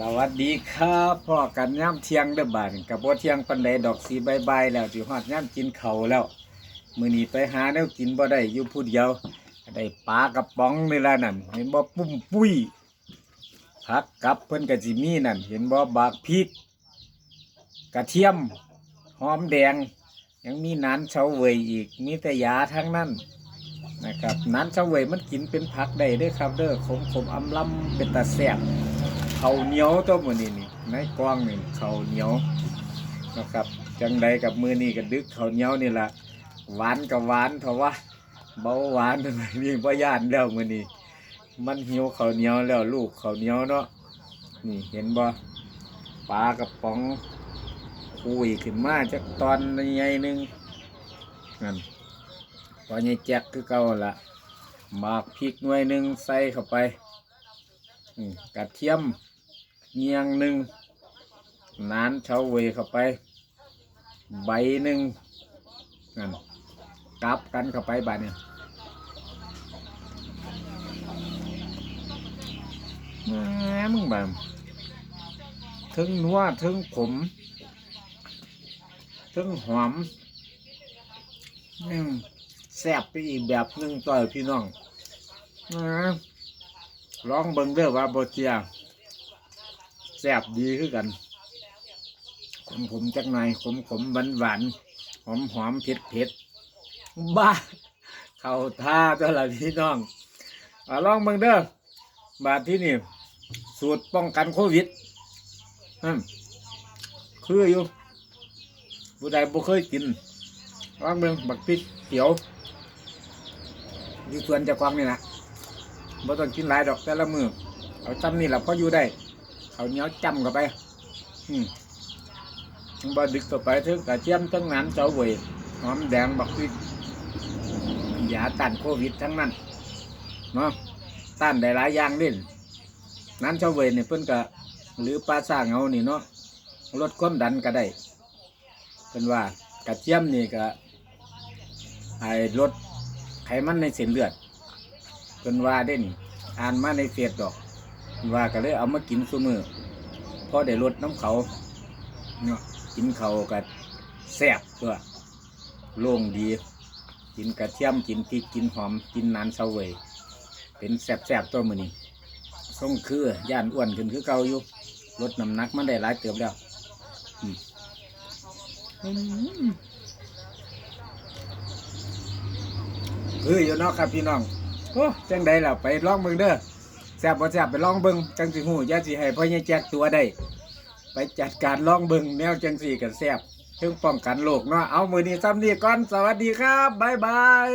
สวัสดีครับพ่อกันย่ำเที่ยงเด้อบานกับบ่เที่ยงปันใดดอกสีใบใบแล้วสิฮอดย่ำกินเขาแล้ว มือนี้ไปหาแนวกินบ่ได้อยู่ผู้เดียวได้ปลากระป๋องนี่ละนั่นเห็นบ่ปุ้มปุ้ยผักกับเพิ่นก็สิมีนั่น เห็นบ่บากพริก กระเทียมหอมแดง ยังมีนานเฉาเวยอีกมีแต่ยาทั้งนั้นนะครับนานเฉาเวยมันกินเป็นผักได้ด้อครับ เด้อขมขมอำลำเป็นตาแซ่บ เขาเหนียวตัวมือนี่นี่ในกล้องนี่เขาเหนียวนะครับจังใดกับมือนี่ก็ดึกเขาเหนียวนี่แหละหวานกับหวานเถอะวะเบาหวานทำไมมีบ่ย่านแล้วมือนี่มันหิวเขาเหนียวแล้วลูกเขาเหนียวเนาะนี่เห็นบ่ปลากระป๋องคุยขึ้นมาจากตอนใหญ่หนึ่งนั่นตอนใหญ่แจ็คคือเก่าละหมากพริกหน่วยหนึ่งใส่เข้าไปกระเทียม เงียงหนึ่งนานเฉาเวเข้าไป ใบหนึ่งนั่นกลับกันเข้าไปบาดเนี่ยแหมมึงแบบถึงนัวถึงขมถึงหอมอืมแซ่บไปอีกแบบหนึ่งต่อยพี่น้องอืมลองเบิ่งเด้อว่าบ่เจีย ซ่บดีคือกัน ขมผมจักหน่อยขมขมหวานหวานหอมหอมเผ็ดเผ็ดบ้า เข้าท่าตัวละพี่น้องอาลองเบิ่งเด้อบาดที่นี่ สูตรป้องกันโควิดอืมคืออยู่ผู้ใดบ่เคยกินลองเบิ่งบักพริกเขียวอยู่ส่วนเจ้าของนี่นะบ่ต้องกินหลายดอกแต่ละมือเอาจำนี่แหละพออยู่ได้ เอาเหนียวจำเข้าไป อืมบ่ดึกต่อไปถึงกระเทียมทั้งนั้นเจ้าเวยหอมแดงบักพริกยาต้านโควิดทั้งนั้นเนาะต้านได้หลายอย่างเล่นนั้นเจ้าเวยนี่เพิ่นก็หรือปลาซ่าเงานี่เนาะลดความดันก็ได้เพิ่นว่ากระเทียมนี่ก็ไอ้ลดไขมันในเส้นเลือดเพิ่นว่าได้นี่อ่านมาในเฟซดอก ว่าก็เลยเอามากินซุมือพอได้ลดน้ำเขาเนาะกินเขาก็แซ่บตัวโล่งดี กินกระเทียมกินพริกกินหอมกินนานเสาเวยเป็นแซ่บๆตัวมือนี่ส่งคือย่านอ้วนขึ้นคือเก่าอยู่ลดน้ำหนักมันได้หลายเติบแล้วอืมอืมคืออยู่เนาะครับพี่น้องโอ้จังใดล่ะไปลองเบิ่งเด้อ แซ่บบ่แซ่บไปลองเบิ่งจังสิหูย่าสิให้พ่อใหญ่แจกตัวได้ ไปจัดการลองเบิ่งแนวจังสี่กันแซ่บถึงป้องกันโรคเนาะเอามือนี้ซ้ำนี้ก่อนสวัสดีครับบ๊ายบาย